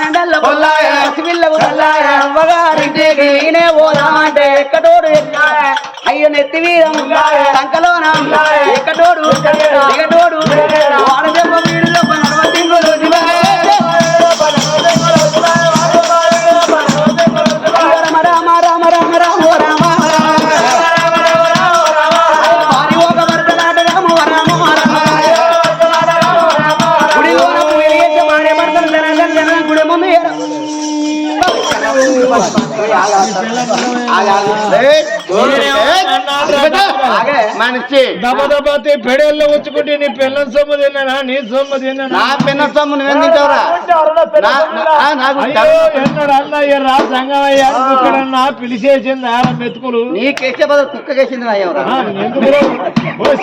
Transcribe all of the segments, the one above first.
పన్నెండల్ల పొల్లాయ. పసిపిల్లకు పొల్లాయ. అవ్వగారింటికి నేనే పోదామంటే ఎక్కడోడు అయ్యో నెత్తి వీరం సంకలోన ఎక్కడోడు ఎక్కడోడు వాడదెబ్బ వీడిలో నడవతింగులు రామ vai మనిషి. దబదబాతే పెడల్లో వచ్చుకుంటే నీ పిల్లల సొమ్ము తిన్నానా? నీ సొమ్ము తిన్నానా? నా పిన్న సొమ్ము నువ్వేం తింటావురా ఎన్నడు అన్నయ్య రా సంగమయ్య పిలిచేసింది మెతుకులు? నీకేసే ఎవరా ఆ, ఎందుకు ఓ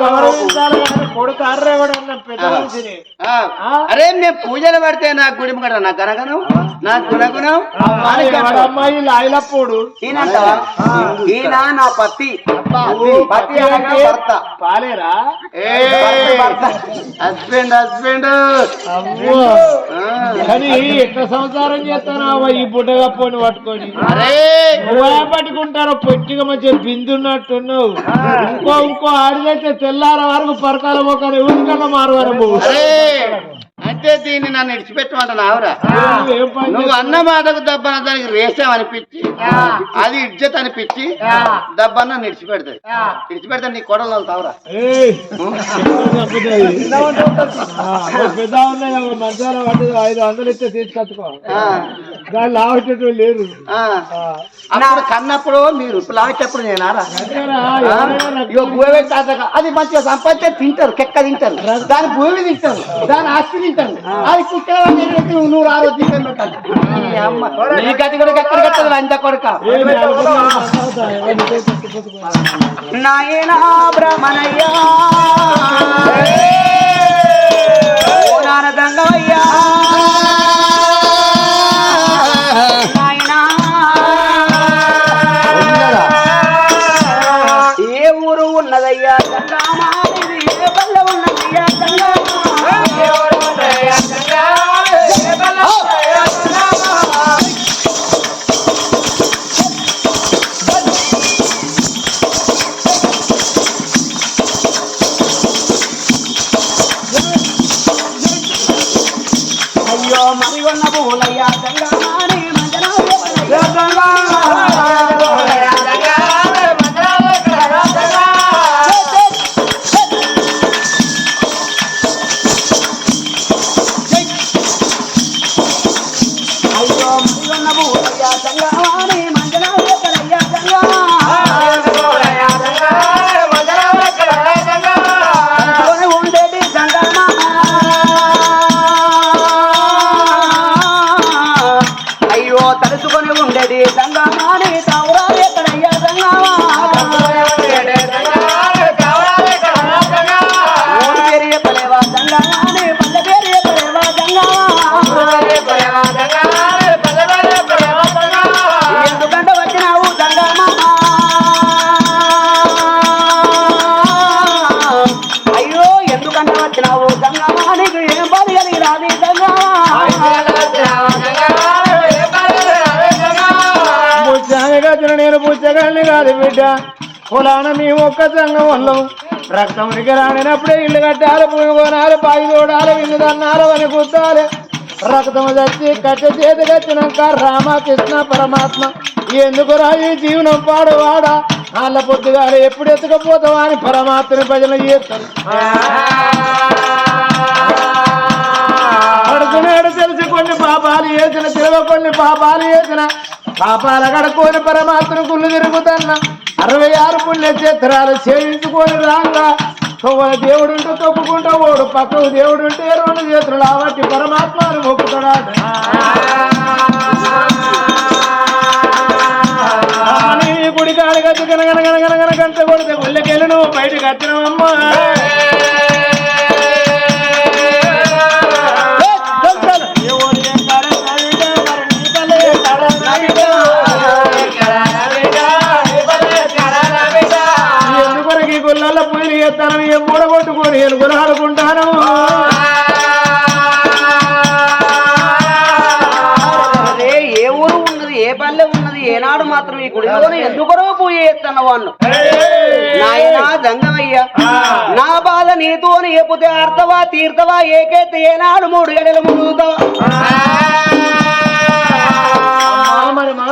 గౌరవించాలి కొడుకు ఉన్న పెద్ద మనిషిని అరే నేను పూజలు పెడితే నా గుడి కడ నా గనగను నా గుణగుణం అమ్మాయి ఎవడమ్మాయి లాయిలప్పుడు ఈయనంటావా? ఈయన నా పతి. పతి అనగా భర్త. పాలేరా? Husband husband. కానీ ఎట్లా సంసారం చేస్తానా ఈ బుడ్డగా పోని పట్టుకొని? అరే. నువ్వే పట్టుకుంటారో పొట్టిగా మంచిగా బిందున్నట్టున్నావు. ఇంకో ఇంకో ఆడిదైతే తెల్లార వరకు పరకాల మొక్కలు ఊరికన్నా మారవారు అంటే దీన్ని నన్ను ఇడిచిపెట్టమంట ఆవురా? ఏం పని నువ్వు అన్న మాటకు దబ్బన దానికి రేసాం అనిపించి అది ఇజ్జత్ అనిపించి దబ్బన్న నిడిచిపెడతాయి ఇడిచిపెడతా నీ కొడలు తావురా ఏయ్, ఎక్కడ తప్పుతుంది? ఆ, ఓ పెద్ద ఉన్నాయి అవి మంచాల పడ్డది ఐదు వందలు ఇస్తే తీసుకొచ్చుకో. దాన్ని లేరు. అప్పుడు కన్నప్పుడు మీరు లాగేటప్పుడు నేను భూమి తాతక అది మంచిగా సంపాదించే తింటారు కెక్క తింటారు. దాని భూమి తింటారు దాని ఆస్తి తింటారు. అది కుక్కల నువ్వు నువ్వు పెట్టాలి ఈ అమ్మ నీ గతి కూడా ఎక్కడ కట్టదు అంత కొడుక. నాయనా బ్రహ్మణయ్యా. బిడ్డ. పొలాన మేము ఒక్క సంఘం వాళ్ళం రక్తం ఉనికి రానినప్పుడే ఇల్లు కట్టాలి భూమి కొనాలి పాయి చూడాలి ఇల్లు తన్నాలి అని కుట్టాలి రక్తం చచ్చి కట్టె చేతి కచ్చినాక రామ కృష్ణ పరమాత్మ ఎందుకు రాయి జీవనం పాడువాడా? వాళ్ళ పొద్దుగా ఎప్పుడు ఎత్తుకపోతావా? అని పరమాత్మని భజన చేస్తారు అడుగునేడు తెలిసి కొన్ని పాపాలు చేసిన తిరగ కొన్ని పాపాలు చేసిన పాపాల కడుక్కొని పరమాత్మ గుళ్ళు తిరుగుతున్న. అరవై ఆరు పుణ్యక్షేత్రాలు సేవించుకొని చేయించుకొని రాగా తొవ్వల దేవుడుంటే తొప్పుకుంటూ ఓడు పక్కకు దేవుడుంటే రెండు చేతులు కాబట్టి పరమాత్మను మొక్కుతాడా గుడి కాడి గచ్చి గనగన గంట కొడితే గుళ్ళకెళ్ళి నువ్వు బయటకు వచ్చినవమ్మా. ఎందుకొరకు ఈ గుళ్ళల్లో పూజలు చేస్తాను ఏ మూడ అరే ఏ ఊరు ఉన్నది ఏ పల్లె ఉన్నది ఏనాడు మాత్రం ఈ గుడిలోనే ఎందుకరో పూజ చేస్తున్న వాళ్ళు నాయనా దంగమయ్య నా బాధ నీతోని ఎప్పుతే అర్థవా తీర్థవా ఏకైతే ఏనాడు మూడు గడలు మునుగుతావా.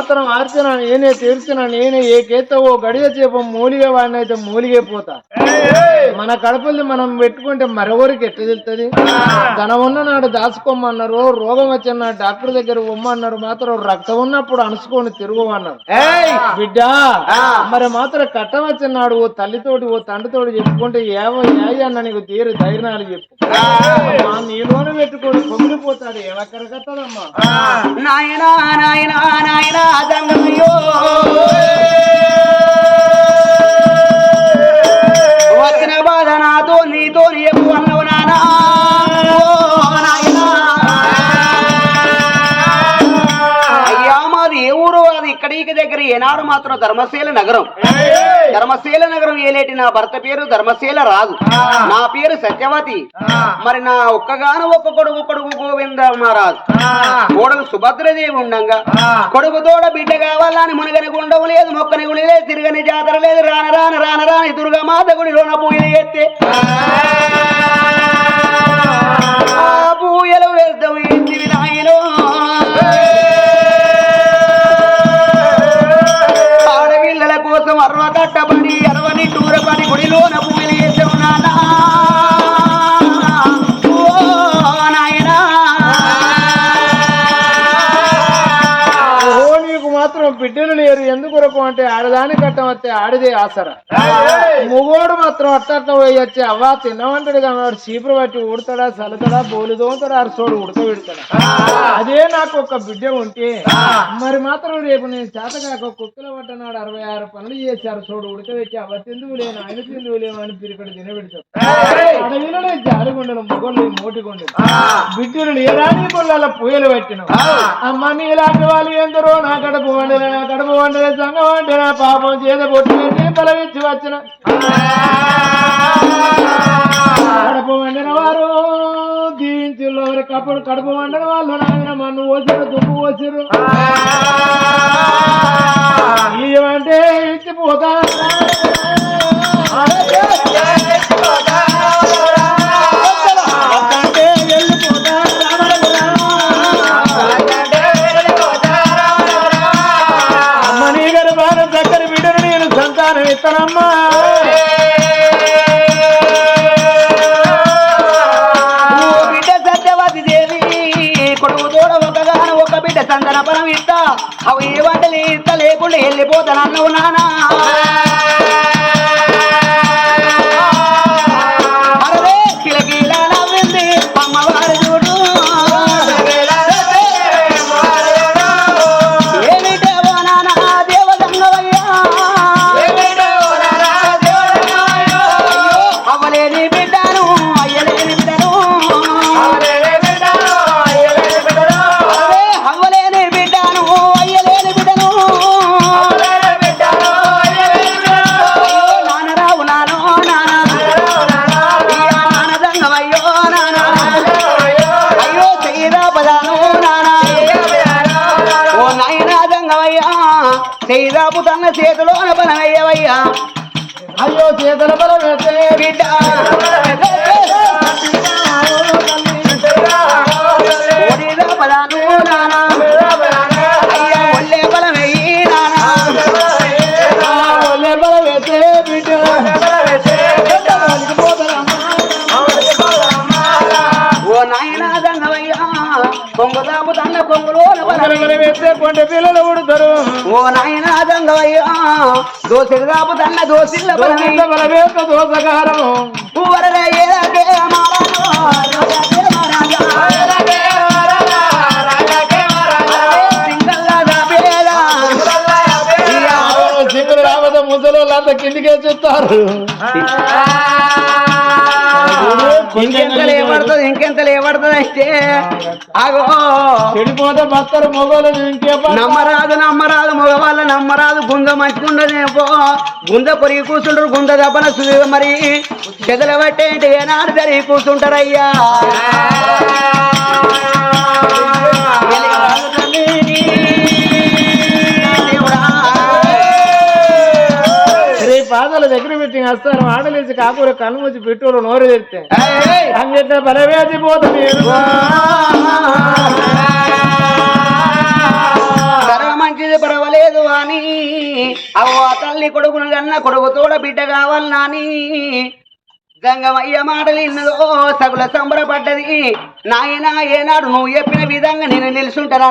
మాత్రం ఆర్చన నేనే తీర్చిన నేనే ఏకైతే ఓ గడియ చేప మూలిగే వాడినైతే మూలిగే పోతా. మన కడుపుల్ని మనం పెట్టుకుంటే మరెవరికి ఎట్లా తెలుస్తుంది? ధనం ఉన్న నాడు దాచుకోమన్నారు రోగం వచ్చిన నాడు డాక్టర్ దగ్గర ఉమ్మన్నారు మాత్రం రక్తం ఉన్నప్పుడు అణుచుకొని తిరుగుమన్నారు. బిడ్డ మరి మాత్రం కట్టం వచ్చిన నాడు ఓ తల్లితోటి ఓ తండ్రితోటి చెప్పుకుంటే ఏమో ఏయ్య అన్న నీకు తీరు ధైర్యాలు చెప్పు. నీలోనే పెట్టుకోడు పొగిలిపోతాడు ఎవక్కడికత్తదమ్మా నాయనా నాయనా నాయనా దంగమయ్యో వచ్చిన బాధ నాతో నీతో దగ్గర ఏనాడు మాత్రం ధర్మశీల నగరం. ధర్మశీల నగరం ఏలేటి నా భర్త పేరు ధర్మశీల రాదు నా పేరు సత్యవతి. మరి నా ఒక్కగాను ఒక్క కొడుకు కొడుకు గోవింద మహారాజు. కోడలు సుభద్రదేవి ఉండంగా. కొడుకు తోడ బిడ్డ కావాలని మునగని గుండవు లేదు మొక్కని గుడి లేదు తిరగని జాతర లేదు రాన రాన రాన రాని దుర్గా మాత గుడిలోన పూజలు ఎత్తే పూయలు వేద్దాం ఏంటివి నాయనో? na ఆడదాని కట్టం వస్తే ఆడిదే ఆసరా. మొగోడు మాత్రం అట్ట అట్ట పోయి వచ్చి అవ్వా తిన్నవంటాడు కానీ వాడు చీపురు పట్టి ఉడతాడా చల్లతాడా బోలు దోముతాడా అరసోడు ఉడక పెడతాడా? అదే నాకు ఒక బిడ్డ ఉంటే మరి మాత్రం రేపు నేను చేతకాక కుక్కల పట్టనాడు అరవై ఆరు పనులు చేసి అరసోడు ఉడకబెట్టి అవ్వ తిందువు లేను ఆయన తిందువు లేవు అని పిరికడు తినబెడతాడు అడవిలో జారుగుండను మొగలు మోటిగుండను బిడ్డలు లేరాని పొలాల పూయలు పెట్టిన. అమ్మ నీలాంటి వాళ్ళు ఎందరో నా కడుపు వండలే నా కడుపు వండలే సంగ వండిన పాపం చేత కొట్టి బలవించి వచ్చిన కడుపు వండిన వారు దీవించుల్లో కప్పుడు కడుపు వండిన వాళ్ళు నాయన మన్ను పోసారు దుమ్ము పోసారు ఇవంటే ఇచ్చిపోతా చేస్తానమ్మా. బిడ్డ సత్యవతి దేవి కొడుకు తోడ ఒకగాను ఒక బిడ్డ సందన పరం ఇస్తా. అవి ఏ వంటలు ఇస్తా లేకుండా వెళ్ళిపోతానన్నావు నానా. చేతిలో తన్న అయ్యో చేతుల బలం కొంగుదాపు తన్న కొంగులోన పనమయ్య బలం వేస్తే కొండ పిల్లలు ఉడతారు. ఓ నాయనా దోసిల్ల ఏదకే ముసలు కిందికే చూస్తారు. ఇంకెంత లేబడుతుంది ఇంకెంత లేబడుతుంది అంటే ఆగో. చెడిపోతే బత్తరు పని. నమ్మరాదు నమ్మరాదు మగవాళ్ళ నమ్మరాదు. గుంద మంచుకుండదేమో గుంద పొరిగి కూర్చుంటారు గుంద దెబ్బన మరి. చెదల పట్టేంటి ఏనాడు జరిగి కూర్చుంటారయ్యా. పాదాల దగ్గర పెట్టి వస్తారు ఆడలేసి కాకూర కళ్ళు వచ్చి పెట్టుకోరు నోరు తెరితే ఏయ్! అంగట్ల బలవేసి పోతుంది మంచిది పర్వాలేదు అని అవ్వ తల్లి కొడుకును కన్న కొడుకు తోడ బిడ్డ కావాలని గంగమయ్య మాటలు ఇన్నదో సగుల సంబరపడ్డది. నాయన ఏనాడు నువ్వు చెప్పిన విధంగా నేను నిలుచుంటాను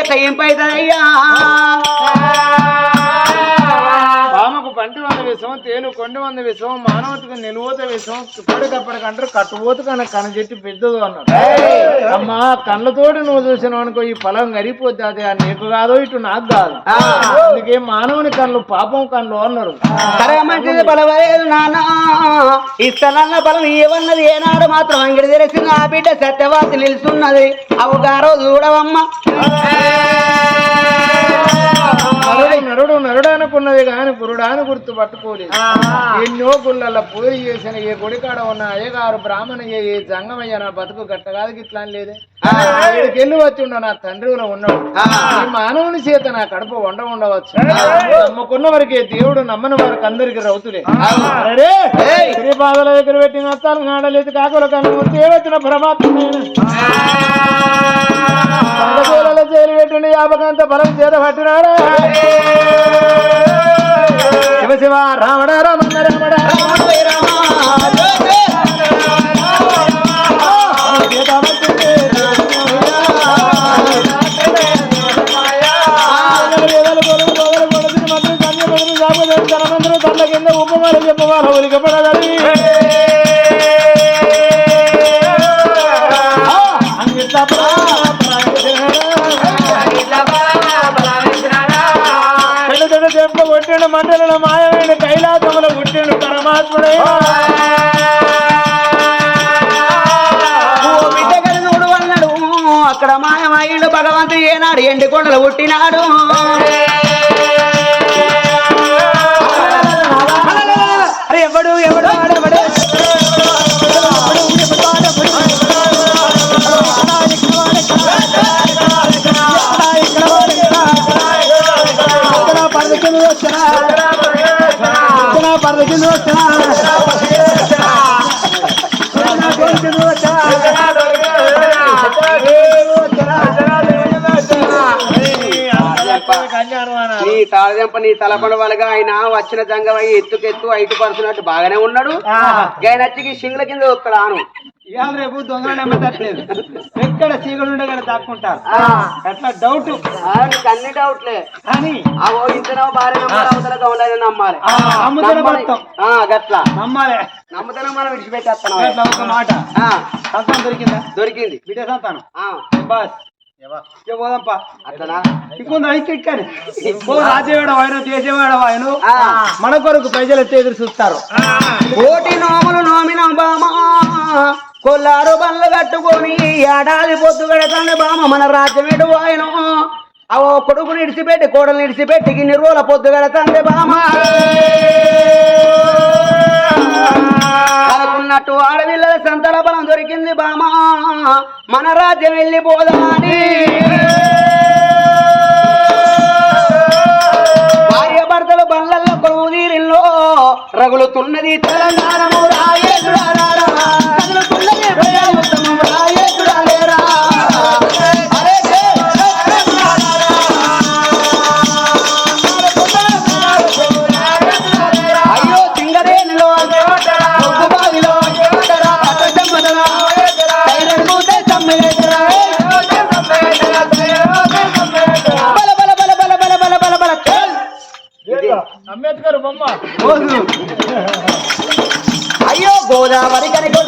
నా కడుపుకే తయింపైతదయ్యా తేను కొండ వంద విషం మానవతకు నిలువత విషం ఇప్పటికప్పటికంటారు కట్టుబోతు కన కన చెట్టు పెద్దదు అన్నారు. అమ్మా కళ్ళతోటి నువ్వు చూసినావు అనుకో ఈ పొలం గరిపోద్ది అది ఆ నీకు కాదు ఇటు నాకు కాదు. అందుకే మానవుని కళ్ళు పాపం కళ్ళు అన్నారు. ఇస్తనన్న బలం ఏమన్నది ఏనాడు మాత్రం. అంగడి తెరిచి నా బిడ్డ సత్యవాసి నిలుస్తున్నది. అవు గారో చూడవమ్మ. నరుడు నరుడు అనుకున్నది కానీ పురుడాను గుర్తు పట్టుకోలేదు. ఎన్నో గుళ్ళల్లో పూజ చేసిన ఏ గుడికాడ ఉన్న అయ్యగారు బ్రాహ్మణ ఏ జంగమయ్య నా బతుకు గట్టగాదు ఇట్లా అని లేదే. వెళ్ళి వచ్చి ఉన్న నా తండ్రి కూడా ఉన్నాడు ఈ మానవుని చేత నా కడుపు వండ ఉండవచ్చు. నమ్ముకున్న వారికి దేవుడు నమ్మని వారికి అందరికి రౌతులే. శ్రీపాదల దగ్గర పెట్టిన వస్తాను నాడలేదు కాకుల కన్ను ముత్తే వచ్చిన పరమాత్మ సంగతూలలో చేరి పెట్టిన యాపకంత బలం చేత పట్టినాడా శివ శివ రామడ రమణ రమణ చెప్పవాలి కింద ఉపమాల మండల మాయమైన కైలాసముల పుట్టిండు పరమాత్ముడే. అన్నాడు. అక్కడ మాయమాయిడు భగవంతుడు ఏనాడు ఎండి కొండలు పుట్టినాడు. అరే ఎవడు? ఎవడు ఆడెవడు నీ తలపడ ఆయన వచ్చిన జంగమయ్యి ఎత్తుకెత్తు ఐటు పరుచున్నట్టు బాగానే ఉన్నాడు. గైనచ్చికి సింగుల కింద వస్తాను ఇవాళ రేపు దొంగలు నమ్మతట్లేదు. ఎక్కడ చీకలు ఉండే కదా దాక్కుంటారు. అట్లా డౌట్ అన్ని డౌట్లే కానీ ఇంతనో భార్య నమ్మాలి అవతల నమ్మాలి. నమ్ముతూనే గట్లా. నమ్మాలి. నమ్ముతనే మనం విడిచిపెట్టేస్తాం అట్లా ఒక మాట. సంతానం దొరికిందా? దొరికింది. బిడ్డ సంతానం? బాస్. పోదాంపా. అట్లనా? ఇంకొంత ఐక్య ఇక్కడ ఓ రాజేవాడు ఆయన దేశవాడు ఆయన ఆ. మన కొరకు ప్రజలు ఎత్తే ఎదురు చూస్తారు. కోటి నోములు నోమిన బామ. కొల్లారు బండ్లు కట్టుకొని ఏడాది పొద్దు గడకండి బామ మన రాజ్యమేటు ఆయన అవో కొడుకు నిడిచిపెట్టి కోడలు నిడిచిపెట్టి ఇన్ని రోజుల పొద్దు గడతండి బామ. అన్నట్టు ఆడపిల్లల సంతల బలం దొరికింది బామా. మన రాజ్యం వెళ్ళిపోదాని భార్య భర్తలు బండ్లల్లో కొడుకు తీరిల్లో రగులుతున్నది తెలంగాణము. రాయేసుడా రారా. అంబేద్కర్ బొమ్మ అయ్యో గోదావరి కనికొండలెత్తరా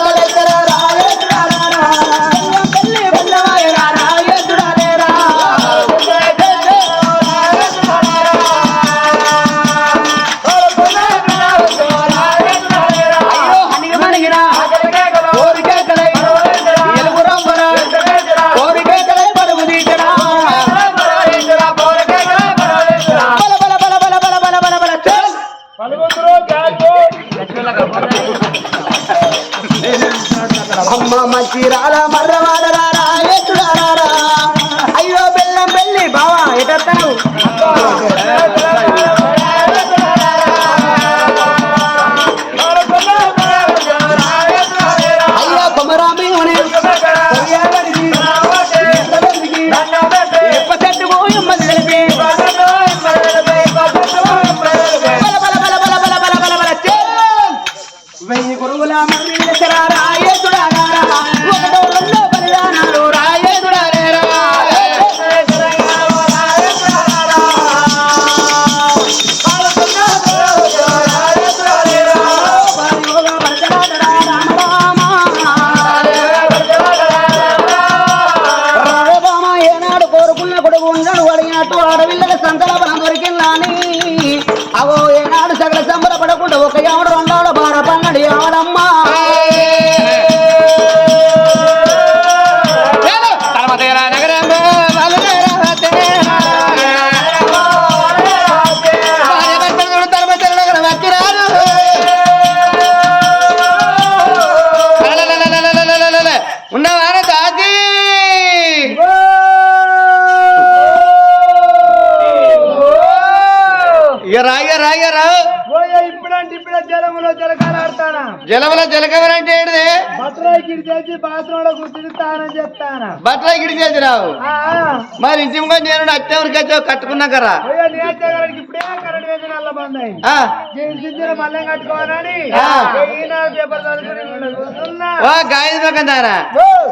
జలవల జలకవర అంటే ఏంటిది బట్టరాయికిడి చేసి బాత్రూంలో కూర్చుని తానని చెప్తాను బట్టరాయికిడి చేసి రావు మరి ఇంటి ముందు నేను అత్తే ఊరికి వచ్చావు కట్టుకున్నా కదా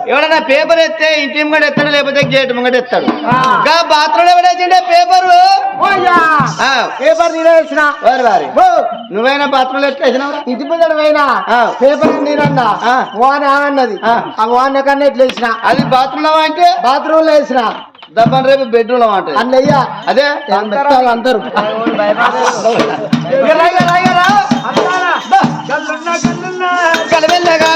ఎవడన్నా పేపర్ ఎత్తే ఇంటి ముంగడ ఎత్తాడు లేకపోతే గేట్ ముంగడ ఎత్తాడు? బాత్రూమ్ ఎవడేసిండే పేపర్? పేపర్ నీరేసిన వారి నువ్వైనా బాత్రూమ్ ఎట్లేసినా ఇంటి పిల్లడు పేపర్ నీరన్నా వాన్ అన్నది ఆ. వాన్ ఎక్కడ ఎట్లేసిన అది బాత్రూమ్ అంటే? బాత్రూమ్లో వేసిన. దబ్బన్ రేపు బెడ్రూమ్ అన్నమాట అన్నయ్యా అదే అందరూ కలివెళ్ళగా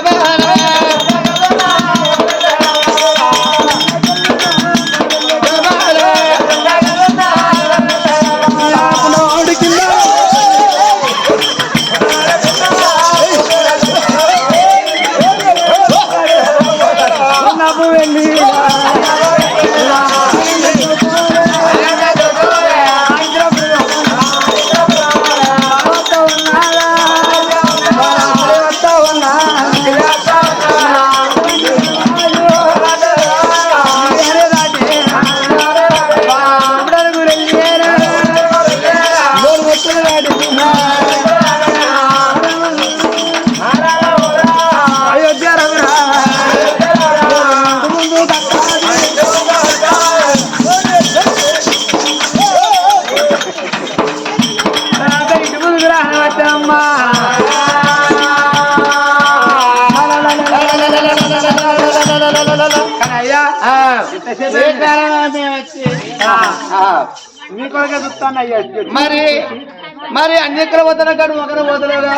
మీ కొడుకే చూస్తాను అయ్యా మరి మరి అన్ని ఎక్కడ పోతున్నా కాడు ఒకరు పోతలేదా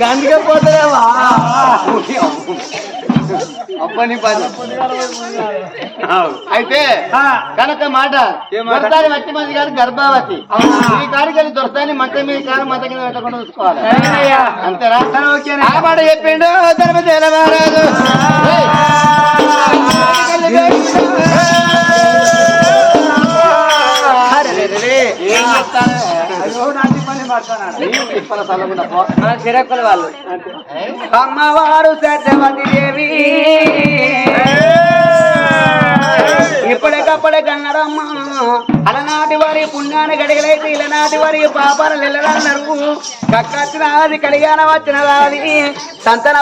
గందిగా పోతలేవా? అప్పని పని అయితే కనుక మాట దొరసాని మట్టి మంది గారు గర్భావతి. ఈ కాడికి దొరసాని మంచం మీద కారు మంచం కింద పెట్టకుండా చూసుకోవాలి. అంతేనా? ఆ మాట చెప్పిండు మహారాజు. వాళ్ళు. అమ్మవారు సత్యవతి దేవి. ఇప్పటికప్పుడే కన్నరమ్మ అలనాటి వారి పుణ్యాన్ని గడిగలైతే ఇలనాటి వారి పాపాలు నిల్లదన్నారు కక్కచ్చిన అది కలిగాన వచ్చిన అది సంతన